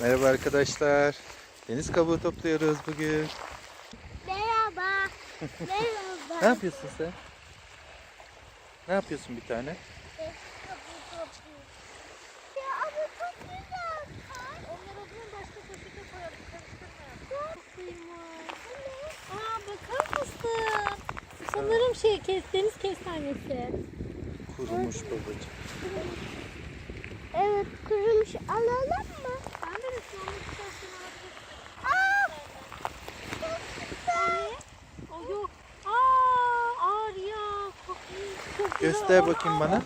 Merhaba arkadaşlar. Deniz kabuğu topluyoruz bugün. Merhaba. Ne Merhaba. yapıyorsun sen? Ne yapıyorsun bir tane? Ya ama çok güzel. Onları zaman başka poşete koyalım. Karıştırmayalım. Aa bakar mısın? Sanırım şey kes, deniz kestanesi. Kurumuş babacığım. Evet kurumuş alalım mı? Ben de restoranlık istersen alabilirsin. Aa, çok güzel. O yok. Aa Arya. Çok iyi. Çok güzel. Göster bakayım bana. aa.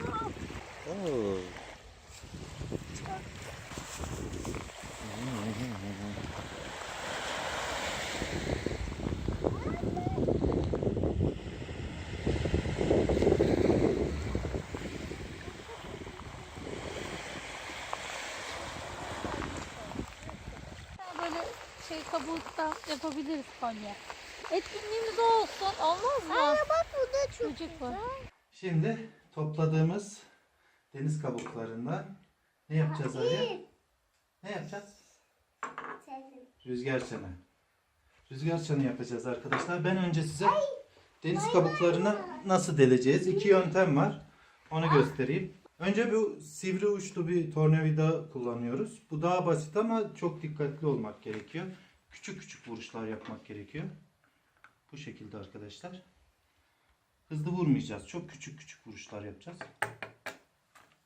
Oo. Böyle şey kabuğundan yapabiliriz kolye. Etkinliğimiz o olsun. Olmaz mı? Aa, bak bu da çok Çocuk var. Şimdi topladığımız deniz kabuklarından ne yapacağız Arya? Ne yapacağız? Rüzgar çanı. Rüzgar çanı yapacağız arkadaşlar. Ben önce size deniz kabuklarını nasıl deleceğiz? İki yöntem var. Onu göstereyim. Önce bu sivri uçlu bir tornavida kullanıyoruz. Bu daha basit ama çok dikkatli olmak gerekiyor. Küçük küçük vuruşlar yapmak gerekiyor. Bu şekilde arkadaşlar. Hızlı vurmayacağız. Çok küçük küçük vuruşlar yapacağız.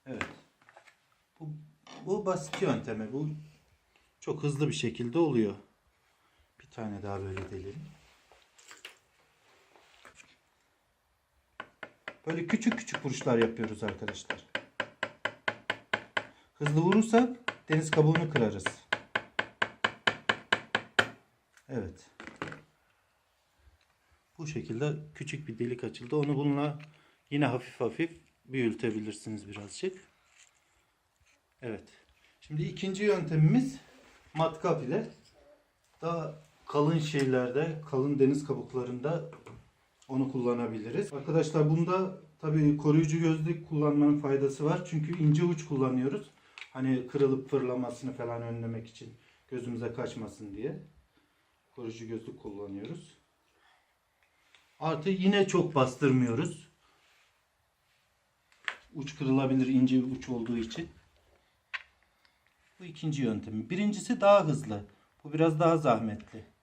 Evet. Bu, bu basit yöntemi. Bu çok hızlı bir şekilde oluyor. Bir tane daha böyle delelim. Böyle küçük küçük vuruşlar yapıyoruz arkadaşlar. Hızlı vurursak deniz kabuğunu kırarız. Evet. Bu şekilde küçük bir delik açıldı. Onu bununla yine hafif hafif büyütebilirsiniz birazcık. Evet. Şimdi ikinci yöntemimiz matkap ile daha kalın şeylerde, kalın deniz kabuklarında onu kullanabiliriz. Arkadaşlar bunda tabii koruyucu gözlük kullanmanın faydası var. Çünkü ince uç kullanıyoruz. Hani kırılıp fırlamasını falan önlemek için gözümüze kaçmasın diye koruyucu gözlük kullanıyoruz. Artı yine çok bastırmıyoruz. Uç kırılabilir ince uç olduğu için. Bu ikinci yöntemi. Birincisi daha hızlı. Bu biraz daha zahmetli.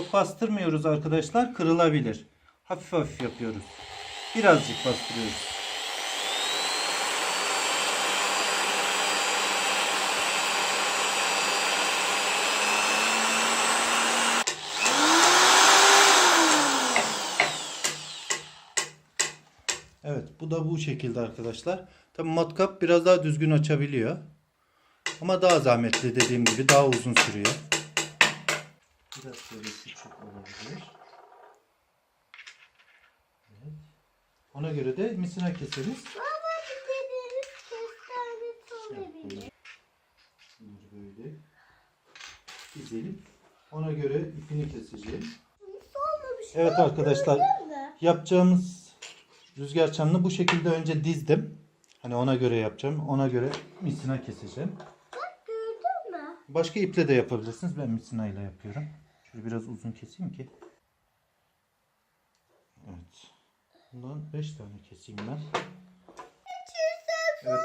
Çok bastırmıyoruz arkadaşlar. Kırılabilir. Hafif hafif yapıyoruz. Birazcık bastırıyoruz. Evet bu da bu şekilde arkadaşlar. Tabi matkap biraz daha düzgün açabiliyor. Ama daha zahmetli dediğim gibi daha uzun sürüyor. Biraz böyle küçük olabilir. Evet. Ona göre de misina keseriz. Baba bir de deniz kestanesi olabilir. Bunları böyle dizelim. Ona göre ipini keseceğim. Evet arkadaşlar yapacağımız rüzgar çanını bu şekilde önce dizdim. Hani ona göre yapacağım. Ona göre misina keseceğim. Bak gördün mü? Başka iple de yapabilirsiniz. Ben misina ile yapıyorum. Şöyle biraz uzun keseyim ki. Evet. Bundan 5 tane keseyim ben. Evet.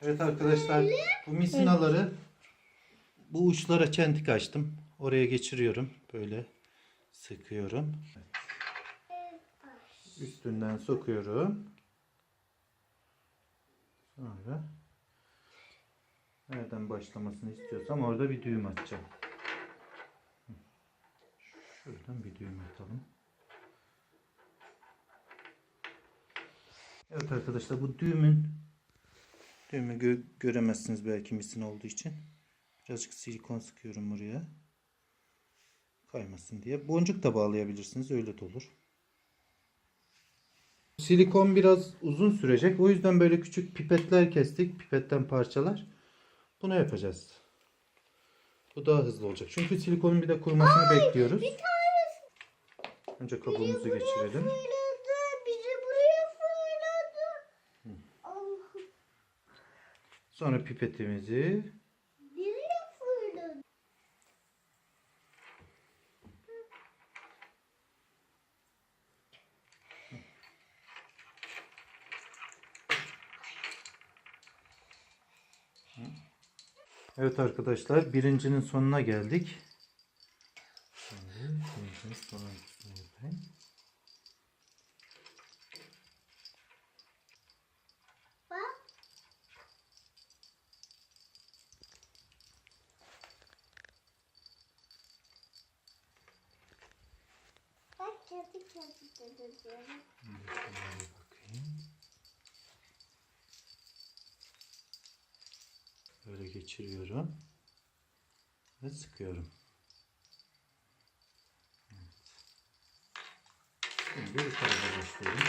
Evet arkadaşlar bu misinaları bu uçlara çentik açtım. Oraya geçiriyorum. Böyle sıkıyorum. Üstünden sokuyorum. Sonra nereden başlamasını istiyorsam orada bir düğüm atacağım. Şuradan bir düğüm atalım. Evet arkadaşlar bu düğümün düğümü gö- göremezsiniz belki misin olduğu için. Birazcık silikon sıkıyorum buraya. Kaymasın diye. Boncuk da bağlayabilirsiniz. Öyle de olur. Silikon biraz uzun sürecek. O yüzden böyle küçük pipetler kestik. Pipetten parçalar. Bunu yapacağız. Bu daha hızlı olacak. Çünkü silikonun bir de kurumasını bekliyoruz. Bir tanesi Önce kabuğumuzu geçirelim. fırladı. Bizi buraya fırladı. Sonra pipetimizi Nereye fırladı? Evet arkadaşlar birincinin sonuna geldik. Bak. Kendi kendi dedi. Şöyle bakayım. Böyle geçiriyorum. Ve sıkıyorum. Bir tarafa başlayalım.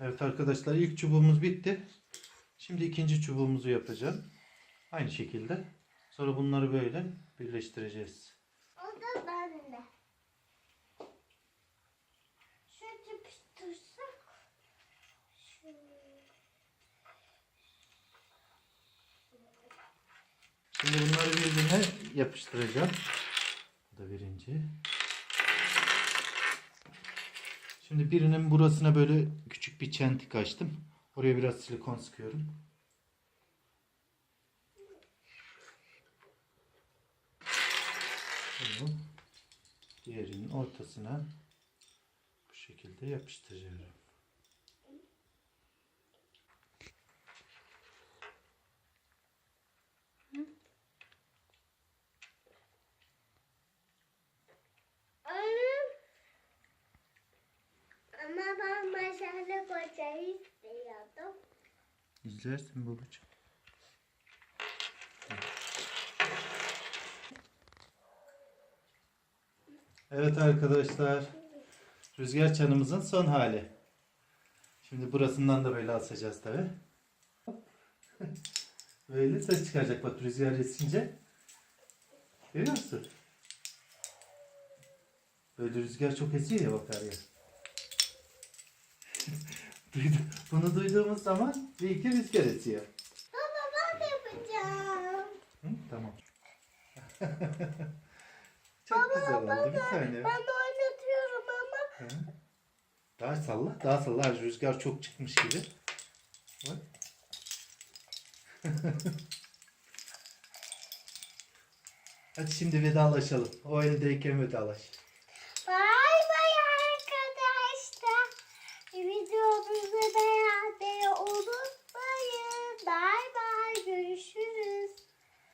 Evet arkadaşlar ilk çubuğumuz bitti. Şimdi ikinci çubuğumuzu yapacağım. Aynı şekilde. Sonra bunları böyle birleştireceğiz. O da bende. Şöyle yapıştırsak. Şöyle. Şimdi bunları birbirine yapıştıracağım. Bu da birinci. Şimdi birinin burasına böyle küçük bir çentik açtım. Oraya biraz silikon sıkıyorum. Bunu diğerinin ortasına bu şekilde yapıştırıyorum. İzlersin babacığım. Evet arkadaşlar. Rüzgar çanımızın son hali. Şimdi burasından da böyle asacağız tabi. Böyle ses çıkaracak bak rüzgar esince. Görüyor musun? Böyle rüzgar çok esiyor ya bak her yer. Duydu- Bunu duyduğumuz zaman bir iki rüzgar esiyor. Baba ben de yapacağım. Hı, tamam. Çok güzel oldu bir tane. Ben de oynatıyorum ama. Hı. Daha salla, daha salla. Rüzgar çok çıkmış gibi. Bak. Hadi şimdi vedalaşalım. O eldeyken vedalaş.